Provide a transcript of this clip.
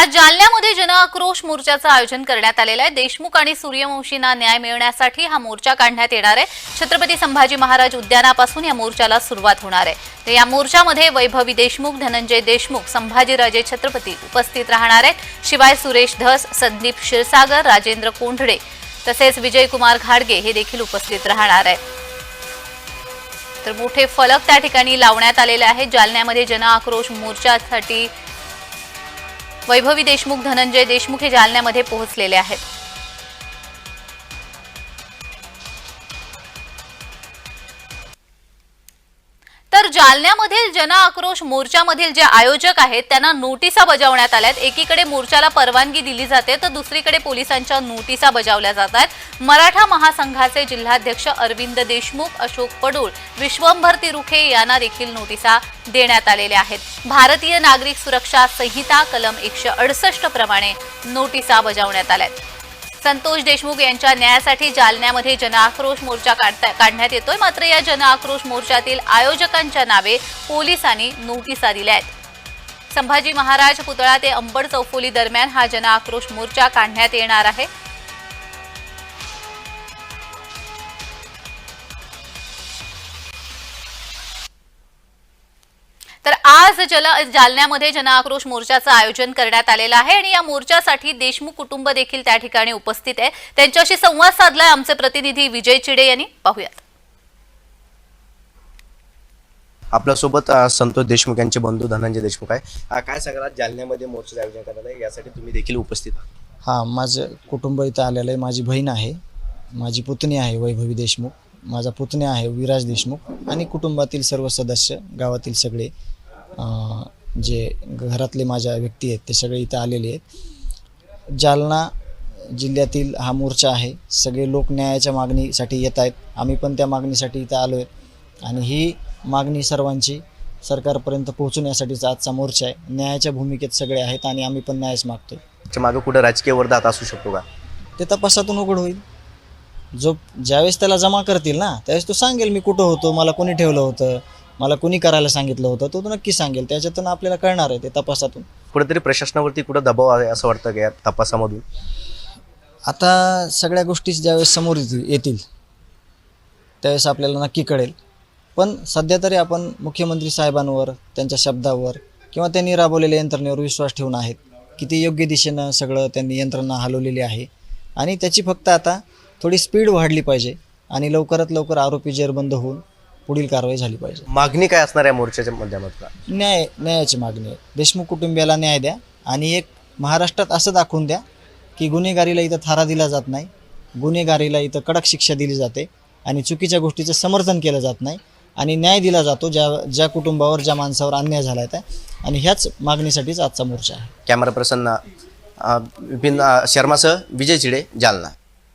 आज जालन्यामध्ये जनआक्रोश मोर्चाचं आयोजन करण्यात आलेलं आहे. देशमुख आणि सूर्यवंशींना न्याय मिळण्यासाठी हा मोर्चा काढण्यात येणार आहे. छत्रपती संभाजी महाराज उद्यानापासून या मोर्चाला सुरुवात होणार आहे. तर या मोर्चामध्ये वैभवी देशमुख धनंजय देशमुख संभाजीराजे छत्रपती उपस्थित राहणार आहेत. शिवाय सुरेश धस संदीप क्षीरसागर राजेंद्र कोंढडे तसेच विजयकुमार घाडगे हे देखील उपस्थित राहणार आहेत. तर मोठे फलक त्या ठिकाणी लावण्यात आलेले आहेत. जालन्यामध्ये जनआक्रोश मोर्चासाठी वैभवी देशमुख धनंजय देशमुख हे जालन्यामध्ये पोहोचलेले आहेत. जालन्यामधील जनआक्रोश मोर्चामधील जे आयोजक आहेत त्यांना नोटिसा बजावण्यात आल्यात. एकीकडे मोर्चाला परवानगी दिली जाते तर दुसरीकडे पोलिसांच्या नोटिसा बजावल्या जात आहेत. मराठा महासंघाचे जिल्हाध्यक्ष अरविंद देशमुख अशोक पडूळ विश्वंभर तिरुखे यांना देखील नोटिसा देण्यात आलेल्या आहेत. भारतीय नागरिक सुरक्षा संहिता कलम एकशे अडसष्ट प्रमाणे नोटिसा बजावण्यात आल्यात. संतोष देशमुख यांच्या न्यायासाठी जालन्यामध्ये जनआक्रोश मोर्चा काढता- काढण्यात येतोय. मात्र या जनआक्रोश मोर्चातील आयोजकांच्या नावे पोलिसांनी नोटिसा दिल्या आहेत. संभाजी महाराज पुतळा ते अंबड चौफोली दरम्यान हा जनआक्रोश मोर्चा काढण्यात येणार आहे. आज जल जालन्यामध्ये जनआक्रोश मोर्चाचं आयोजन करण्यात आलेलं आहे आणि या मोर्चासाठी देशमुख कुटुंब देखील त्या ठिकाणी उपस्थित आहे. त्यांच्याशी संवाद साधलाय आमचे प्रतिनिधी विजय चिडे यांनी. पाहूयात. आपल्यासोबत संतोष देशमुख यांचे बंधू धनंजय देशमुख आहे. काय सांगाल जालन्यामध्ये मोर्चाचं आयोजन करण्यात आहे यासाठी तुम्ही देखील उपस्थित आहात. हां माझं कुटुंब इथं आलेलं आहे माझी बहीण आहे माझी पुतणी आहे वैभवी देशमुख माझा पुतण्या आहे विराज देशमुख आणि कुटुंबातील सर्व सदस्य गावातील सगळे जे घरातले माझ्या व्यक्ती आहेत ते सगळे इथं आलेले आहेत. जालना जिल्ह्यातील हा मोर्चा आहे. सगळे लोक न्यायाच्या मागणीसाठी येत आहेत. आम्ही पण त्या मागणीसाठी इथं आलो आहेत आणि ही मागणी सर्वांची सरकारपर्यंत पोहोचवण्यासाठीचा आजचा मोर्चा आहे. न्यायाच्या भूमिकेत सगळे आहेत आणि आम्ही पण न्यायच त्याच्यामागे कुठं राजकीय वर्धात असू शकतो का? ते तपासातून उघड होईल. जो ज्यावेळेस त्याला जमा करतील ना त्यावेळेस तो सांगेल मी कुठं होतो मला कोणी ठेवलं होतं. मला कोणी करायला सांगितलं होतं तो तो नक्की सांगेल. त्याच्यातून आपल्याला कळणार आहे ते तपासातून. कुठेतरी प्रशासनावरती कुठं दबाव आहे असं वाटतं का या तपासामधून? आता सगळ्या गोष्टी ज्यावेळेस समोर येतील येतील त्यावेळेस आपल्याला नक्की कळेल. पण सध्या तरी आपण मुख्यमंत्री साहेबांवर त्यांच्या शब्दावर किंवा त्यांनी राबवलेल्या यंत्रणेवर विश्वास ठेवून आहेत. की ते योग्य दिशेनं सगळं त्यांनी यंत्रणा हलवलेली आहे. आणि त्याची फक्त आता थोडी स्पीड वाढली पाहिजे आणि लवकरात लवकर आरोपी जेरबंद होऊन पुढील कारवाई झाली पाहिजे. मागणी काय असणार आहे मोर्चाच्या माध्यमातून? न्याय न्यायाची मागणी आहे. देशमुख कुटुंबियाला न्याय द्या आणि एक महाराष्ट्रात असं दाखवून द्या की गुन्हेगारीला इथं थारा दिला जात नाही गुन्हेगारीला इथं कडक शिक्षा दिली जाते आणि चुकीच्या गोष्टीचं समर्थन केलं जात नाही आणि न्याय दिला जातो ज्या ज्या कुटुंबावर ज्या माणसावर अन्याय झाला आहे आणि ह्याच मागणीसाठीच आजचा मोर्चा आहे. कॅमेरा पर्सन विपिन शर्मासह विजय चिडे जालना.